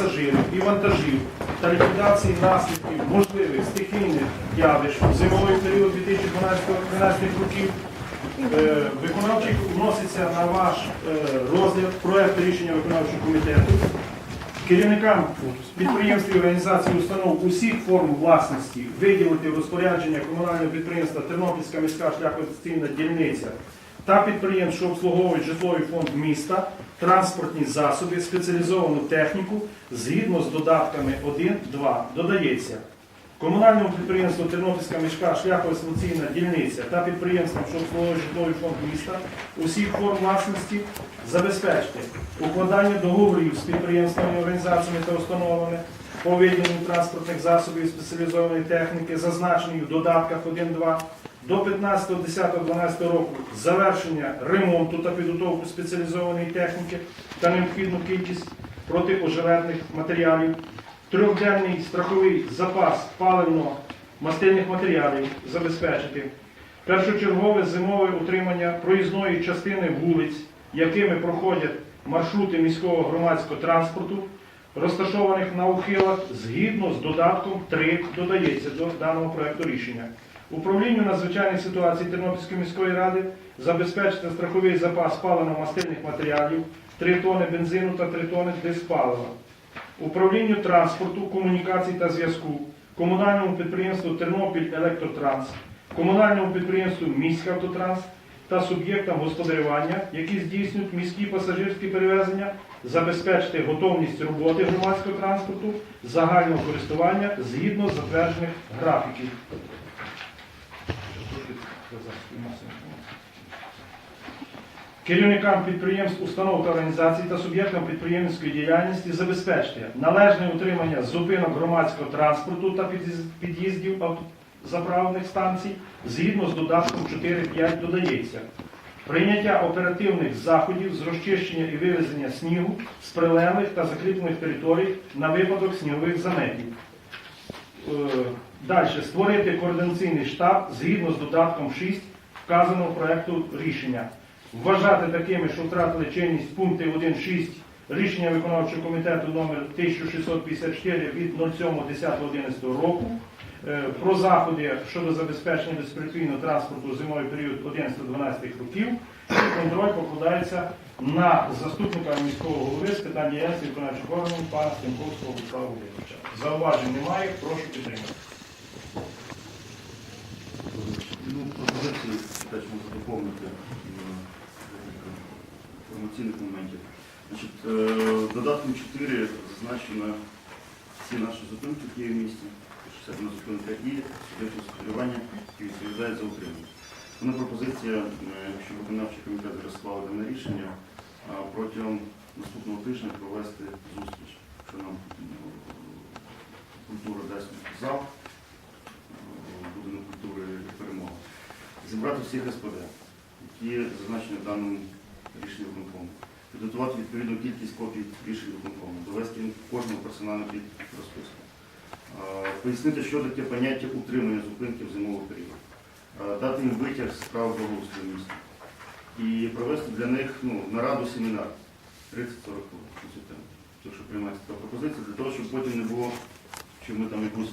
пасажирів і вантажів та ліквідації наслідків можливих стихійних явищ в зимовий період 2012-2013 років Е, Виконавчий вноситься на ваш е, розгляд проект рішення виконавчого комітету. Керівникам підприємств і організацій установ усіх форм власності виділити розпорядження комунального підприємства Тернопільська міська шляхопостійна дільниця та підприємств, що обслуговують житловий фонд міста, транспортні засоби, спеціалізовану техніку згідно з додатками 1-2. Додається Комунальному підприємству Тернопільська міська шляхово-станційна дільниця та підприємствам, що обслуговують житловий фонд міста, усіх форм власності забезпечити укладання договорів з підприємствами, організаціями та установами по виділенню транспортних засобів спеціалізованої техніки, зазначені в додатках 1-2, до 15.10.12 року завершення ремонту та підготовку спеціалізованої техніки та необхідну кількість протипожежних матеріалів, трьохденний страховий запас паливно-мастильних матеріалів забезпечити, першочергове зимове утримання проїзної частини вулиць, якими проходять маршрути міського громадського транспорту, розташованих на ухилах, згідно з додатком 3 додається до даного проекту рішення. Управлінню надзвичайних ситуацій Тернопільської міської ради забезпечити страховий запас паливно-мастильних матеріалів, 3 тони бензину та 3 тони диспалива. Управлінню транспорту, комунікацій та зв'язку, комунальному підприємству Тернопіль Електротранс, комунальному підприємству Міськавтотранс та суб'єктам господарювання, які здійснюють міські пасажирські перевезення, забезпечити готовність роботи громадського транспорту загального користування згідно затверджених графіків. Керівникам підприємств, установ та організацій та суб'єктам підприємницької діяльності забезпечити належне утримання зупинок громадського транспорту та під'їздів автозаправних станцій згідно з додатком 4.5 додається. Прийняття оперативних заходів з розчищення і вивезення снігу з прилеглих та закріплених територій на випадок снігових заметів. Далі створити координаційний штаб згідно з додатком 6 вказаного проекту рішення. Вважати такими, що втратили чинність пункти 1.6 рішення виконавчого комітету номер 1654 від 07.10.11 року е, про заходи щодо забезпечення безперебійного транспорту зимовий період 11-12 років. І контроль покладається на заступника міського голови з питань діяльності виконавчих органів пана Стемковського Вячеслава Володимировича. Зауважень немає, прошу підтримати. Ну, пропозицію теж можу доповнити е, інформаційних моментів. Е, додатком 4 зазначено всі наші зупинки, які є в місті, 61 зупинка і суб'єкти господарювання, які відповідають за утримання. Тому пропозиція, е, якщо виконавчий комітет зараз склав дане рішення, протягом наступного тижня провести зустріч, що нам е, культура дасть зал, будинок культури перемоги. Зібрати всіх СПД, які зазначені в даному рішенні виконкому. Підготувати відповідну кількість копій рішень виконкому, довести кожного персонально під розписку. Пояснити, що таке поняття утримання зупинки в зимовий період. Дати їм витяг з прав благоустрою міста. І провести для них ну, нараду семінар 30-40 хвилин. Якщо приймається така пропозиція, для того, щоб потім не було, що ми там якусь